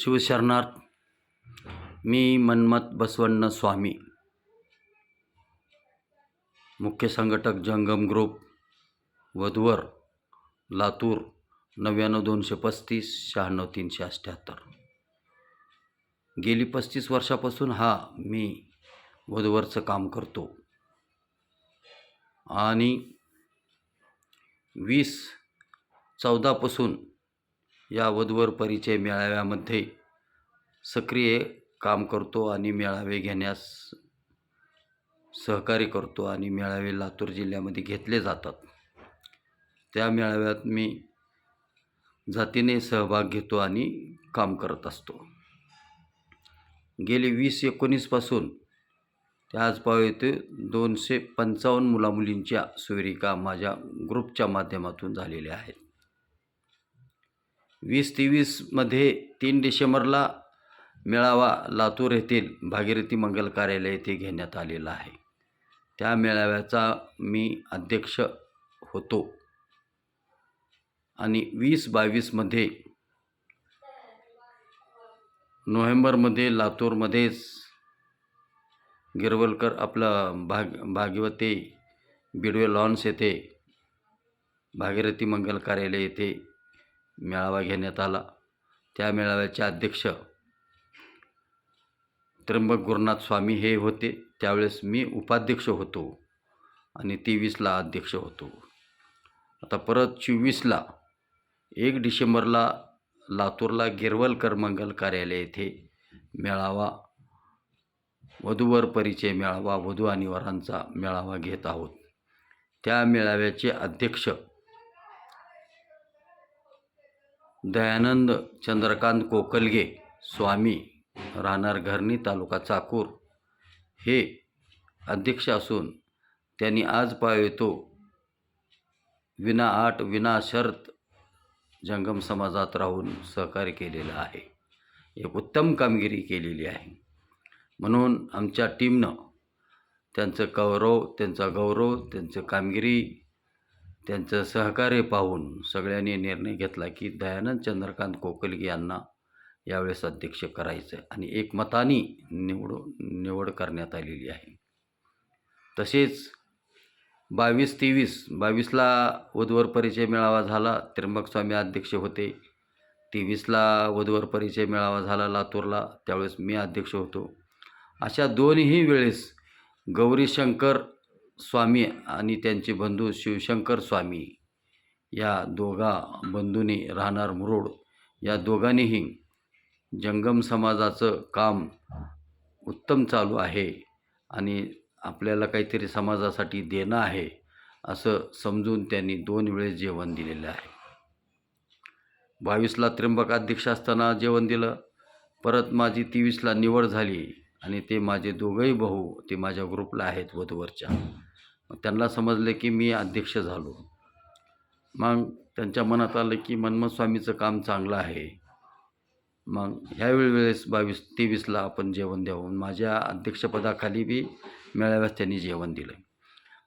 शिवशरणार्थ मी मन्मथ बसवण्ण स्वामी. मुख्य संघटक जंगम ग्रुप वधवर लातूर नव्याण्णव दोनशे पस्तीस शहाण्णव तीनशे अठ्ठ्याहत्तर गेली पस्तीस वर्षापासून हा मी वधवरचं काम करतो. आणि वीस चौदापासून या वधूवर परिचय मेळाव्यामध्ये सक्रिय काम करतो आणि मेळावे घेण्यास सहकार्य करतो आणि मेळावे लातूर जिल्ह्यामध्ये घेतले जातात. त्या मेळाव्यात मी जातीने सहभाग घेतो आणि काम करत असतो. गेली वीस एकोणीसपासून ते आज पावेते दोनशे पंचावन्न मुलामुलींच्या सुविरिका माझ्या ग्रुपच्या माध्यमातून झालेल्या आहेत. वीस तेवीसमध्ये तीन डिसेंबरला मेळावा लातूर येथील भागीरथी मंगल कार्यालय येथे घेण्यात आलेला आहे. त्या मेळाव्याचा मी अध्यक्ष होतो. आणि वीस बावीसमध्ये नोव्हेंबरमध्ये लातूरमध्येच गिरवलकर आपलं भाग भागवते बिडवे लॉन्स येथे भागीरथी मंगल कार्यालय येथे मेळावा घेण्यात आला. त्या मेळाव्याचे अध्यक्ष त्र्यंबक गुरुनाथ स्वामी हे होते. त्यावेळेस मी उपाध्यक्ष होतो आणि तेवीसला अध्यक्ष होतो. आता परत चोवीसला एक डिसेंबरला लातूरला गिरवलकर मंगल कार्यालय येथे मेळावा वधूवर परिचय मेळावा वधू आणि वरांचा मेळावा घेत आहोत. त्या मेळाव्याचे अध्यक्ष दयानंद चंद्रकांत कोकलगे स्वामी राहणार घरणी तालुका चाकूर. हे अध्यक्ष असून त्यांनी आज पावेतो विना आट विना शर्त जंगम समाजात राहून सहकार्य केलेलं आहे. एक उत्तम कामगिरी केलेली आहे. म्हणून आमच्या टीमनं त्यांचं गौरव त्यांचा गौरव त्यांचं कामगिरी त्यांचं सहकार्य पाहून सगळ्यांनी निर्णय घेतला की दयानंद चंद्रकांत कोकलगे यांना यावेळेस अध्यक्ष करायचं आहे आणि एकमताने निवड निवड करण्यात आलेली आहे. तसेच बावीस तेवीस बावीसला वधूवर परिचय मेळावा झाला त्र्यंबकस्वामी अध्यक्ष होते. तेवीसला वधूवर परिचय मेळावा झाला लातूरला त्यावेळेस मी अध्यक्ष होतो. अशा दोन्ही वेळेस गौरीशंकर स्वामी आणि त्यांचे बंधू शिवशंकर स्वामी या दोघा बंधूंनी राहणार मुरुड. या दोघांनीही जंगम समाजाचं काम उत्तम चालू आहे आणि आपल्याला काहीतरी समाजासाठी देणं आहे असं समजून त्यांनी दोन वेळेस जेवण दिलेलं आहे. बावीसला त्र्यंबक अध्यक्ष असताना जेवण दिलं. परत माझी तेवीसला निवड झाली आणि ते माझे दोघंही भाऊ ते माझ्या ग्रुपला आहेत वधूवरच्या. मग त्यांना समजले की मी अध्यक्ष झालो. मग त्यांच्या मनात आलं की मनमथ स्वामीचं काम चांगलं आहे. मग ह्यावेळी वेळेस बावीस तेवीसला आपण जेवण द्यावं. माझ्या अध्यक्षपदाखाली बी मेळाव्यास त्यांनी जेवण दिलं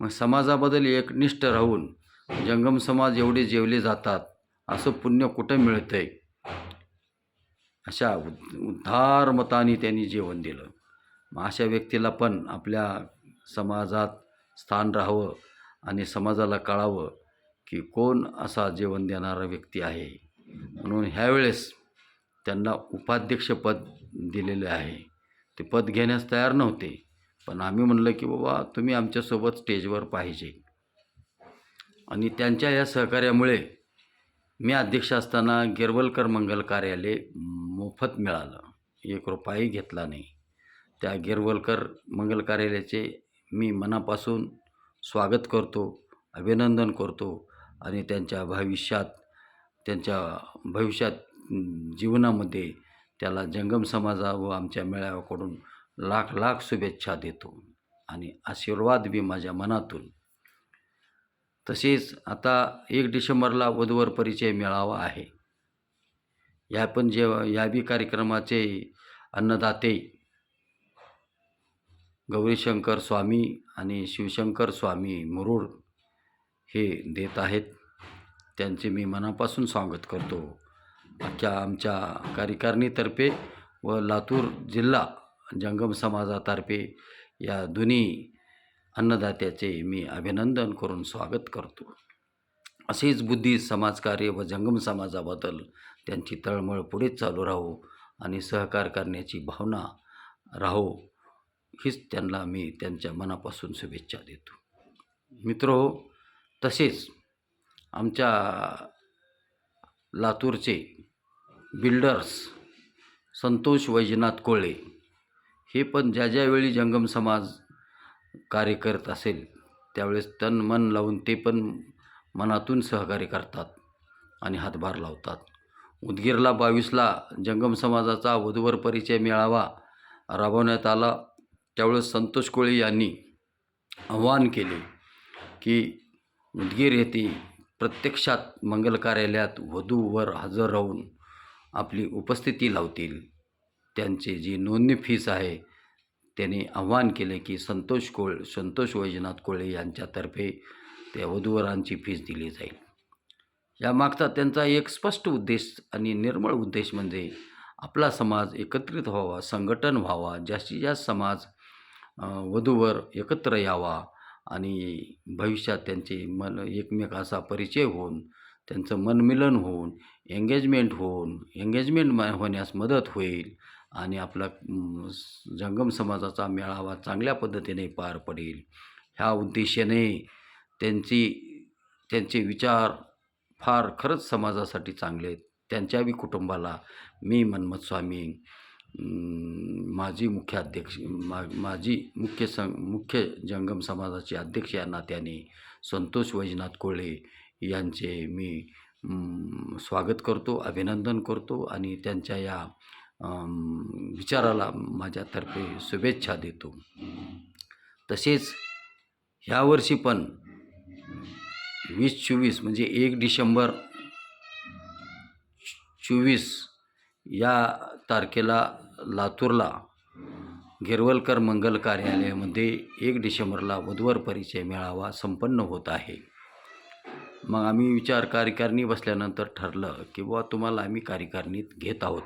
मग समाजाबद्दल एकनिष्ठ राहून जंगम समाज एवढे जेवले जातात असं पुण्य कुठं मिळतं आहे अशा उद उद्धार मताने त्यांनी जेवण दिलं. मग अशा व्यक्तीला पण आपल्या समाजात स्थान राहावं आणि समाजाला कळावं की कोण असा जेवण देणारा व्यक्ती आहे. म्हणून ह्यावेळेस त्यांना उपाध्यक्षपद दिलेले आहे. ते पद घेण्यास तयार नव्हते. पण आम्ही म्हणलं की बाबा तुम्ही आमच्यासोबत स्टेजवर पाहिजे. आणि त्यांच्या या सहकार्यामुळे मी अध्यक्ष असताना गिरवलकर मंगल कार्यालय मोफत मिळालं. एक रुपयाही घेतला नाही. त्या गिरवलकर मंगल कार्यालयाचे मी मनापासून स्वागत करतो अभिनंदन करतो आणि त्यांच्या भविष्यात त्यांच्या भविष्यात जीवनामध्ये त्याला जंगम समाजा व आमच्या मेळाव्याकडून लाख लाख शुभेच्छा देतो आणि आशीर्वाद बी माझ्या मनातून. तसेच आता एक डिसेंबरला वधूवर परिचय मेळावा आहे. या पण जे या बी कार्यक्रमाचे अन्नदाते गौरीशंकर स्वामी आणि शिवशंकर स्वामी मुरुड हे देत आहेत. त्यांचे मी मनापासून स्वागत करतो. अख्ख्या आमच्या कार्यकारिणीतर्फे व लातूर जिल्हा जंगम समाजातर्फे या दोन्ही अन्नदात्याचे मी अभिनंदन करून स्वागत करतो. असेच बुद्धी समाजकार्य व जंगम समाजाबद्दल त्यांची तळमळ पुढेच चालू राहो आणि सहकार करण्याची भावना राहो. हीच त्यांना मी त्यांच्या मनापासून शुभेच्छा देतो. मित्र तसेच आमच्या लातूरचे बिल्डर्स संतोष वैजनाथ कोळे हे पण ज्या ज्यावेळी जंगम समाज कार्य करत असेल त्यावेळेस तन मन लावून ते पण मनातून सहकार्य करतात आणि हातभार लावतात. उदगीरला बावीसला जंगम समाजाचा वधूवर परिचय मेळावा राबवण्यात आला. त्यावेळेस संतोष कोळी यांनी आवाहन केले की उदगीर येथे प्रत्यक्षात मंगल कार्यालयात वधूवर हजर राहून आपली उपस्थिती लावतील. त्यांची जी नोंदणी फीस आहे त्यांनी आव्हान केले की संतोष कोळ संतोष वैजनाथ कोळे यांच्यातर्फे त्या वधूवरांची फीस दिली जाईल. यामागचा त्यांचा एक स्पष्ट उद्देश आणि निर्मळ उद्देश म्हणजे आपला समाज एकत्रित व्हावा संघटन व्हावा जास्तीत जास्त समाज वधूवर एकत्र यावा आणि भविष्यात त्यांचे मन एकमेकाचा परिचय होऊन त्यांचं मनमिलन होऊन एंगेजमेंट होऊन एंगेजमेंट होण्यास मदत होईल आणि आपला जंगम समाजाचा मेळावा चांगल्या पद्धतीने पार पडेल. ह्या उद्देशाने त्यांची त्यांचे विचार फार खरंच समाजासाठी चांगले आहेत. त्यांच्याही कुटुंबाला मी मन्मथ स्वामी माजी मुख्य अध्यक्ष मा माजी मुख्य सं मुख्य जंगम समाजाचे अध्यक्ष या नात्याने संतोष वैजनाथ कोळे यांचे मी स्वागत करतो अभिनंदन करतो आणि त्यांच्या या विचाराला माझ्यातर्फे शुभेच्छा देतो. तसेच ह्यावर्षी पण वीस चोवीस म्हणजे एक डिसेंबर चोवीस या तारखेला लातूरला गिरवलकर मंगल कार्यालयामध्ये एक डिसेंबरला वधूवर परिचय मेळावा संपन्न होत आहे. मग आम्ही विचार कार्यकारिणी बसल्यानंतर ठरलं की बुवा तुम्हाला आम्ही कार्यकारिणीत घेत आहोत.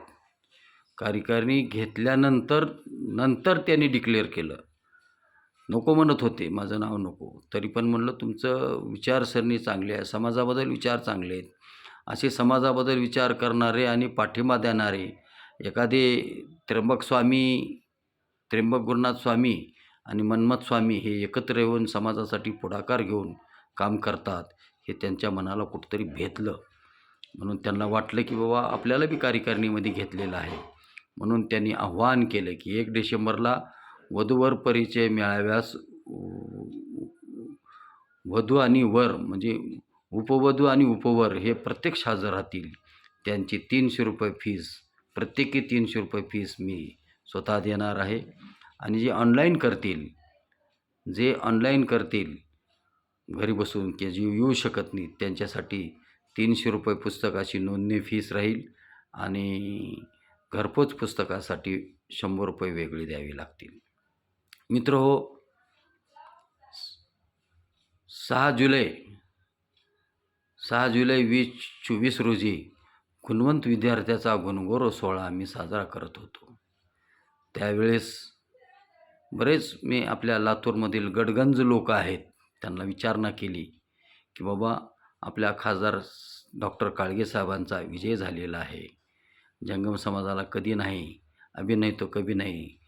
कार्यकारिणी घेतल्यानंतर नंतर त्यांनी डिक्लेअर केलं. नको म्हणत होते माझं नाव नको. तरी पण म्हणलं तुमचं विचारसरणी चांगली आहे समाजाबद्दल विचार चांगले आहेत. असे समाजाबद्दल विचार करणारे आणि पाठिंबा देणारे एखादे त्र्यंबक स्वामी त्र्यंबक गुरुनाथ स्वामी आणि मन्मथ स्वामी हे एकत्र येऊन समाजासाठी पुढाकार घेऊन काम करतात हे त्यांच्या मनाला कुठंतरी भेटलं म्हणून त्यांना वाटलं की बाबा आपल्याला बी कार्यकारिणीमध्ये घेतलेलं आहे. म्हणून त्यांनी आव्हान केलं की एक डिसेंबरला वधूवर परिचय मेळाव्यास वधू आणि वर म्हणजे उपवधू आणि उपवर हे प्रत्यक्ष हजर राहतील. त्यांची तीनशे रुपये फीज प्रत्येकी तीनशे रुपये फीस मी स्वतः देणार आहे. आणि जे ऑनलाईन करतील जे ऑनलाईन करतील घरी बसून की जे येऊ शकत नाहीत त्यांच्यासाठी तीनशे रुपये पुस्तकाची नोंदणी फीस राहील आणि घरपोच पुस्तकासाठी शंभर रुपये वेगळे द्यावे लागतील. मित्र हो सहा जुलै सहा जुलै वीस चोवीस रोजी गुणवंत विद्यार्थ्याचा गुणगौरव सोहळा आम्ही साजरा करत होतो. त्यावेळेस बरेच मी आपल्या लातूरमधील गडगंज लोक आहेत त्यांना विचारणा केली की बाबा आपल्या खासदार डॉक्टर काळगे साहेबांचा विजय झालेला आहे. जंगम समाजाला कधी नाही अभिनय तो कभी नाही.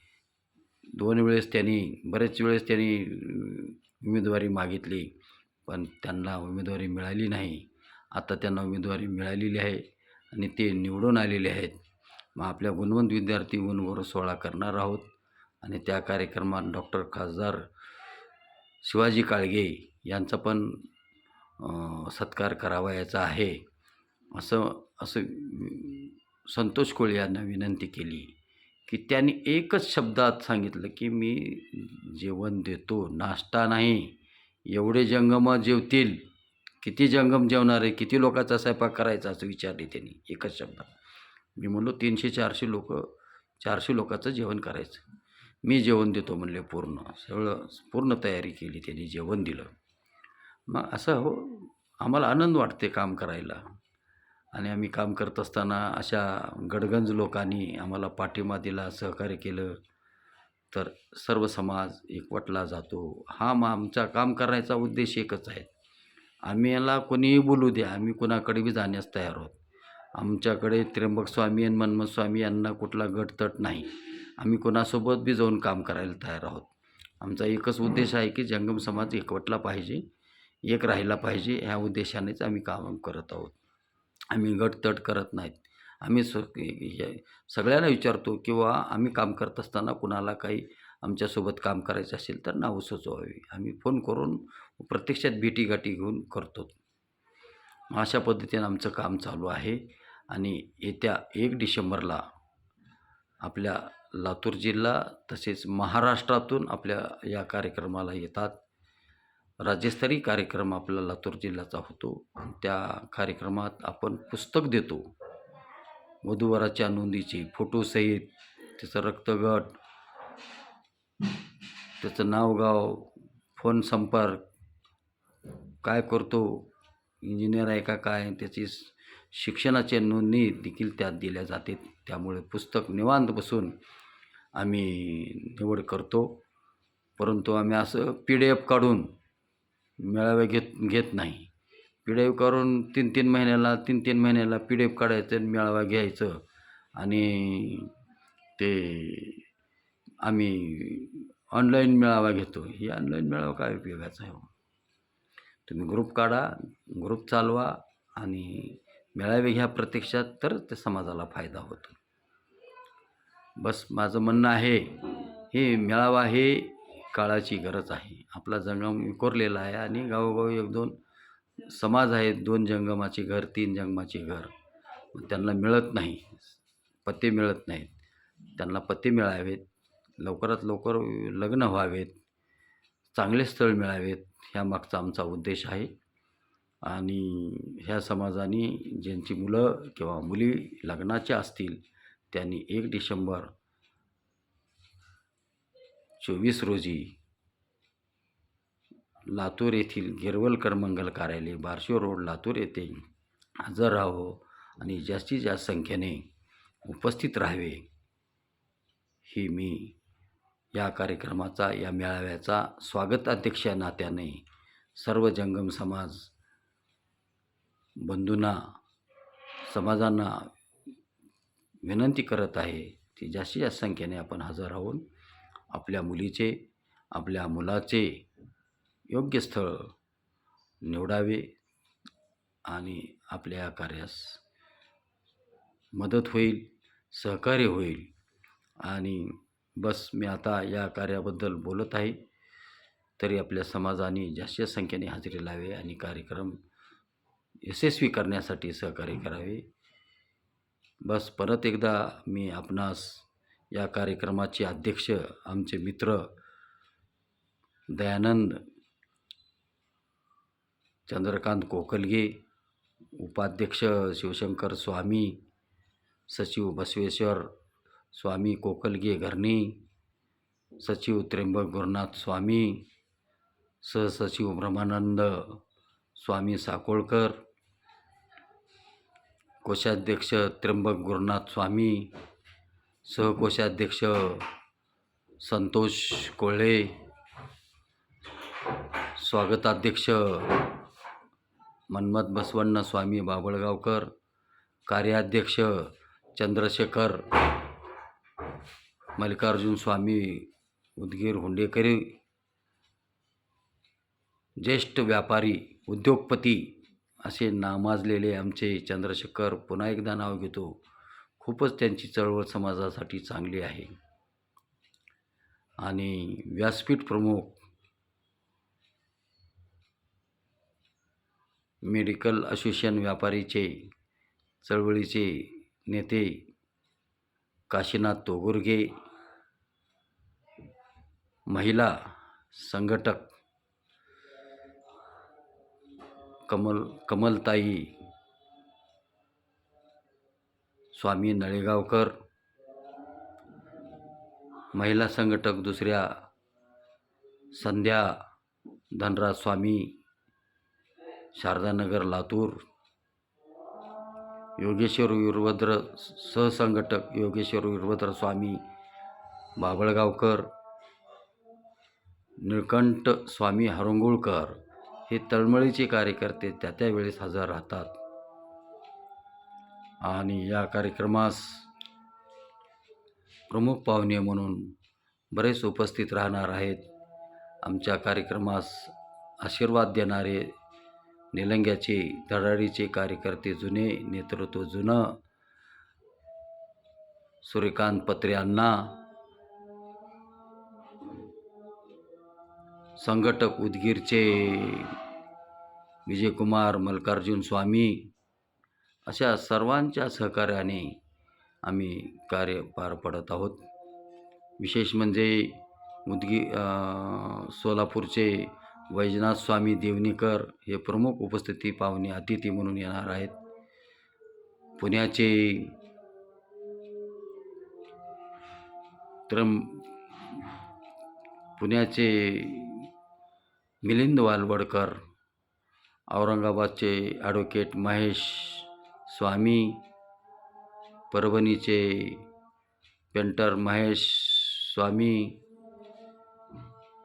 दोन वेळेस त्यांनी बरेच वेळेस त्यांनी उमेदवारी मागितली पण त्यांना उमेदवारी मिळाली नाही. आता त्यांना उमेदवारी मिळालेली आहे. आणि ते निवडून आलेले आहेत. मग आपल्या गुणवंत विद्यार्थी गुणगौरव सोहळा करणार आहोत. आणि त्या कार्यक्रमात डॉक्टर खासदार शिवाजी काळगे यांचा पण सत्कार करावायाचा आहे. असं असं संतोष कोळी यांना विनंती केली की त्यांनी एकच शब्दात सांगितलं की मी जेवण देतो नाश्ता नाही. एवढे जंगम जेवतील. किती जंगम जेवणार आहे किती लोकांचा स्वयंपाक करायचा असं विचारले त्यांनी एकच शब्दात. मी म्हणलो तीनशे चारशे लोक चारशे लोकांचं जेवण करायचं. मी जेवण देतो म्हणले पूर्ण. सगळं पूर्ण तयारी केली त्यांनी जेवण दिलं. मग असं हो आम्हाला आनंद वाटते काम करायला. आणि आम्ही काम करत असताना अशा गडगंज लोकांनी आम्हाला पाठिंबा दिला सहकार्य केलं. तर सर्व समाज एकवटला जातो. हा मग आमचा काम करण्याचा उद्देश एकच आहे. आम्ही याला कोणीही बोलू द्या आम्ही कोणाकडे बी जाण्यास तयार आहोत. आमच्याकडे त्र्यंबक स्वामी आणि मन्मस्वामी यांना कुठला गटतट नाही. आम्ही कोणासोबत बी जाऊन काम करायला तयार आहोत. आमचा एकच उद्देश आहे की जंगम समाज एकवटला पाहिजे एक राहिला पाहिजे ह्या उद्देशानेच आम्ही काम करत आहोत. आम्ही गटतट करत नाहीत. आम्ही स सगळ्यांना विचारतो किंवा आम्ही काम करत असताना कुणाला काही आमच्यासोबत काम करायचं असेल तर नावं सुचवावी. आम्ही फोन करून प्रत्यक्षात भेटीगाठी घेऊन करतो. अशा पद्धतीनं आमचं काम चालू आहे आणि येत्या एक डिसेंबरला आपल्या लातूर जिल्हा तसेच महाराष्ट्रातून आपल्या या कार्यक्रमाला येतात. राज्यस्तरीय कार्यक्रम आपला लातूर जिल्ह्याचा होतो. त्या कार्यक्रमात आपण पुस्तक देतो. वधूवराच्या नोंदीची फोटोसहित त्याचं रक्तगट त्याचं नाव गाव फोन संपर्क काय करतो इंजिनियर आहे का काय त्याची स- शिक्षणाची नोंदणी देखील त्यात दिल्या जाते. त्यामुळे पुस्तक निवांत बसून आम्ही निवड करतो. परंतु आम्ही असं पी डी एफ काढून मेळावे घेत घेत नाही. पी डी एफ काढून तीन तीन महिन्याला तीन तीन महिन्याला पी डी एफ काढायचं मेळावा घ्यायचं आणि ते आम्ही ऑनलाईन मेळावा घेतो. ही ऑनलाईन मेळावा काय उपयोगाचा आहे? हो? तुम्ही ग्रुप काढा ग्रुप चालवा आणि मेळावे घ्या प्रत्यक्षात तर ते समाजाला फायदा होतो. बस माझं म्हणणं आहे हे मेळावा हे काळाची गरज आहे. आपला जंगम विकोरलेला आहे आणि गावोगावी एक दोन समाज आहेत दोन जंगमाचे घर तीन जंगमाचे घर. त्यांना मिळत नाही पत्ते मिळत नाहीत. त्यांना पत्ते मिळावेत. लवकरात लवकर लग्न व्हावेत चांगले स्थळ मिळावेत ह्या मागचा आमचा उद्देश आहे. आणि ह्या समाजाने ज्यांची मुलं किंवा मुली लग्नाच्या असतील त्यांनी एक डिसेंबर चोवीस रोजी लातूर येथील गिरवलकर मंगल कार्यालय बारशिव रोड लातूर येथे हजर राहावं आणि जास्तीत जास्त संख्येने उपस्थित राहावे ही मी या कार्यक्रमाचा या मेळाव्याचा स्वागत अध्यक्ष या नात्याने सर्व जंगम समाज बंधूंना समाजांना विनंती करत आहे की जास्तीत जास्त संख्येने आपण हजर राहून आपल्या मुलीचे आपल्या मुलाचे योग्य स्थळ निवडावे आणि आपल्या या कार्यास मदत होईल सहकार्य होईल आणि बस मी आता या कार्याबद्दल बोलत आहे. तरी आपल्या समाजाने जास्तीत संख्येने हजेरी लावे आणि कार्यक्रम यशस्वी करण्यासाठी सहकार्य करावे. बस परत एकदा मी आपणास या कार्यक्रमाचे अध्यक्ष आमचे मित्र दयानंद चंद्रकांत कोकलगे उपाध्यक्ष शिवशंकर स्वामी सचिव बसवेश्वर स्वामी कोकलगे घरणी सचिव त्र्यंबक गुरुनाथ स्वामी सहसचिव ब्रह्मानंद स्वामी साकोळकर कोषाध्यक्ष त्र्यंबक गुरुनाथ स्वामी सहकोषाध्यक्ष संतोष कोळे स्वागताध्यक्ष मन्मथ बसवण्ण स्वामी बाबळगावकर कार्याध्यक्ष चंद्रशेखर मल्लिकार्जुन स्वामी उदगीर हुंडेकरी ज्येष्ठ व्यापारी उद्योगपती असे नामाजलेले आमचे चंद्रशेखर पुन्हा एकदा नाव घेतो. खूपच त्यांची चळवळ समाजासाठी चांगली आहे. आणि व्यासपीठ प्रमुख मेडिकल असोसिएशन व्यापारीचे चळवळीचे नेते काशीनाथ तोगुर्गे महिला संघटक कमल कमलताई स्वामी नळेगावकर महिला संघटक दुसऱ्या संध्या धनराज स्वामी शारदानगर लातूर योगेश्वर वीरभद्र सहसंघटक योगेश्वर वीरभद्र स्वामी बाबळगावकर निळकंठ स्वामी हरंगुळकर हे तळमळीचे कार्यकर्ते त्या त्या वेळेस हजर राहतात. आणि या कार्यक्रमास प्रमुख पाहुणे म्हणून बरेच उपस्थित राहणार आहेत. आमच्या कार्यक्रमास आशीर्वाद देणारे निलंग्याचे धडाडीचे कार्यकर्ते जुने नेतृत्व जुनं सूर्यकांत पत्रे अण्णा संघटक उदगीरचे विजयकुमार मल्कार्जुन स्वामी अशा सर्वांच्या सहकार्याने आम्ही कार्य पार पडत आहोत. विशेष म्हणजे उदगी सोलापूरचे वैजनाथ स्वामी देवनीकर हे प्रमुख उपस्थिती पाहुणे अतिथी म्हणून येणार आहेत. पुण्याचे त्रम पुण्याचे मिलिंद वालवडकर औरंगाबादचे ॲडव्होकेट महेश स्वामी परभणीचे पेंटर महेश स्वामी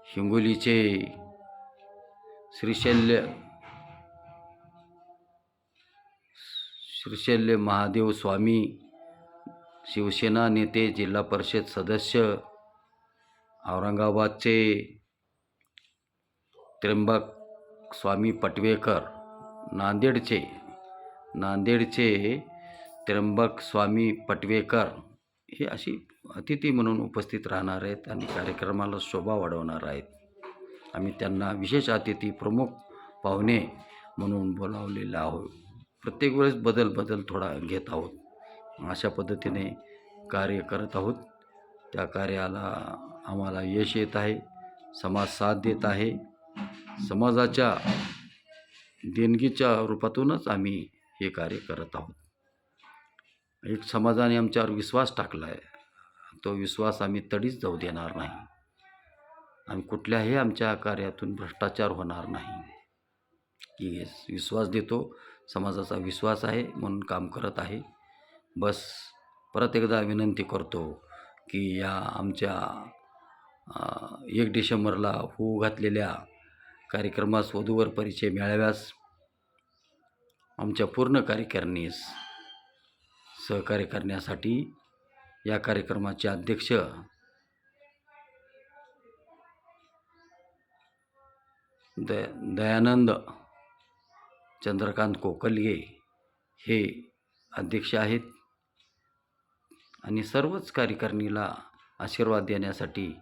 हिंगोलीचे श्रीशैल्य श्रीशैल्य महादेव स्वामी शिवसेना नेते जिल्हा परिषद सदस्य औरंगाबादचे त्र्यंबक स्वामी पटवेकर नांदेडचे नांदेडचे त्र्यंबक स्वामी पटवेकर हे अशी अतिथी म्हणून उपस्थित राहणार आहेत आणि कार्यक्रमाला शोभा वाढवणार आहेत. आम्ही त्यांना विशेष अतिथी प्रमुख पाहुणे म्हणून बोलावलेलं आहोत. प्रत्येक वेळेस बदल बदल थोडा घेत आहोत. अशा पद्धतीने कार्य करत आहोत. त्या कार्याला आम्हाला यश येत आहे समाज साथ देत आहे. समाजाच्या देणगीच्या रूपातूनच आम्ही हे कार्य करत आहोत. एक समाजाने आमच्यावर विश्वास टाकला आहे तो विश्वास आम्ही तडीच जाऊ देणार नाही. आणि कुठल्याही आमच्या कार्यातून भ्रष्टाचार होणार नाही. की विश्वास देतो समाजाचा विश्वास आहे म्हणून काम करत आहे. बस परत एकदा विनंती करतो की या आमच्या एक डिसेंबरला होऊ घातलेल्या कार्यक्रमास वधूवर परिचय मेळाव्यास. आमच्या पूर्ण कार्यकारिणीस सहकार्य करण्यासाठी या कार्यक्रमाचे अध्यक्ष द दयानंद चंद्रकांत कोकलगे हे अध्यक्ष आहेत. आणि सर्वच कार्यकारिणीला आशीर्वाद देण्यासाठी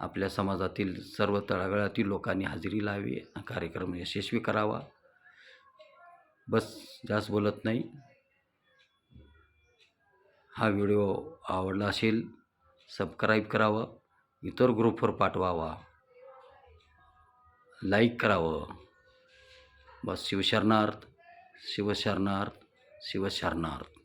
आपल्या समाजातील सर्व तळागाळातील लोकांनी हजेरी लावी कार्यक्रम यशस्वी करावा. बस जास्त बोलत नाही. हा व्हिडिओ आवडला असेल सबस्क्राईब करावं इतर ग्रुपवर पाठवावा. लाईक करावं. बस शिवशरणार्थ शिवशरणार्थ शिवशरणार्थ.